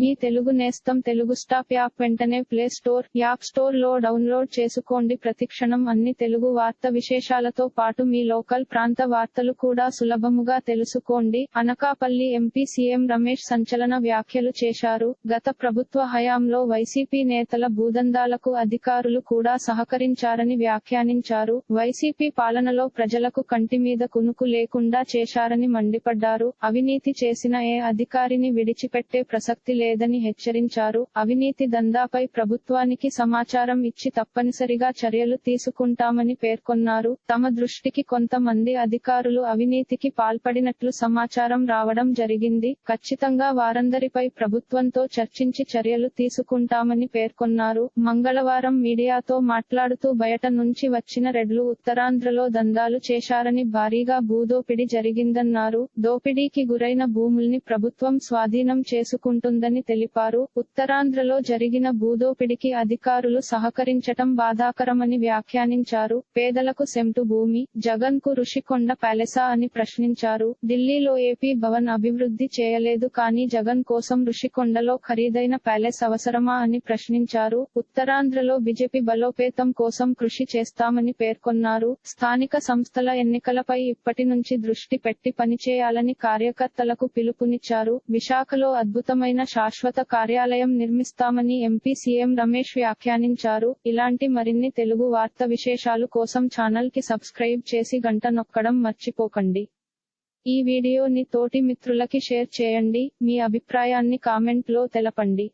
మీ తెలుగు నేస్తం Telugu stop app వెంటనే play store app స్టోర్లో డౌన్లోడ్ చేసుకోండి. ప్రతిక్షణం అన్ని తెలుగు వార్త విశేషాలతో పాటు మీ లోకల్ ప్రాంత వార్తలు కూడా సులభముగా తెలుసుకోండి. అనకాపల్లి ఎంపీ సీఎం రమేష్ సంచలన వ్యాఖ్యలు చేశారు. గత ప్రభుత్వ హయాంలో వైసీపీ నేతల భూదందాలకు అధికారులు కూడా సహకరించారని వ్యాఖ్యానించారు. వైసీపీ పాలనలో ప్రజలకు కంటి మీద కునుకు లేకుండా చేశారని మండిపడ్డారు. అవినీతి చేసిన ఏ అధికారిని విడిచిపెట్టే ప్రసక్తి లేదని హెచ్చరించారు. అవినీతి దందాపై ప్రభుత్వానికి సమాచారం ఇచ్చి తప్పనిసరిగా చర్యలు తీసుకుంటామని పేర్కొన్నారు. తమ దృష్టికి కొంతమంది అధికారులు అవినీతికి పాల్పడినట్లు సమాచారం రావడం జరిగింది. ఖచ్చితంగా వారందరిపై ప్రభుత్వంతో చర్చించి చర్యలు తీసుకుంటామని పేర్కొన్నారు. మంగళవారం మీడియాతో మాట్లాడుతూ బయట నుంచి వచ్చిన రెడ్లు ఉత్తరాంధ్రలో దందాలు చేశారని భారీగా భూదోపిడి జరిగిందన్నారు. దోపిడీకి గురైన భూముల్ని ప్రభుత్వం స్వాధీనం చేసుకుంటుందని తెలిపారు. ఉత్తరాంధ్రలో జరిగిన భూదోపిడికి అధికారులు సహకరించటం బాధాకరమని వ్యాఖ్యానించారు. పేదలకు సెంటు భూమి జగన్కు ఋషికొండ ప్యాలెసా అని ప్రశ్నించారు. ఢిల్లీలో ఏపీ భవన్ అభివృద్ధి చేయలేదు కానీ జగన్ కోసం ఋషికొండలో ఖరీదైన ప్యాలెస్ అవసరమా అని ప్రశ్నించారు. ఉత్తరాంధ్రలో బీజేపీ బలోపేతం కోసం కృషి చేస్తామని పేర్కొన్నారు. స్థానిక సంస్థల ఎన్నికలపై ఇప్పటి నుంచి దృష్టి పెట్టి పనిచేయాలని కార్యకర్తలకు పిలుపునిచ్చారు. విశాఖలో అద్భుతమైన శాశ్వత కార్యాలయం నిర్మిస్తామని ఎంపీ సీఎం రమేష్ వ్యాఖ్యానించారు. ఇలాంటి మరిన్ని తెలుగు వార్త విశేషాలు కోసం ఛానల్కి సబ్స్క్రైబ్ చేసి గంట నొక్కడం మర్చిపోకండి. ఈ వీడియోని తోటి మిత్రులకి షేర్ చేయండి. మీ అభిప్రాయాన్ని కామెంట్లో తెలపండి.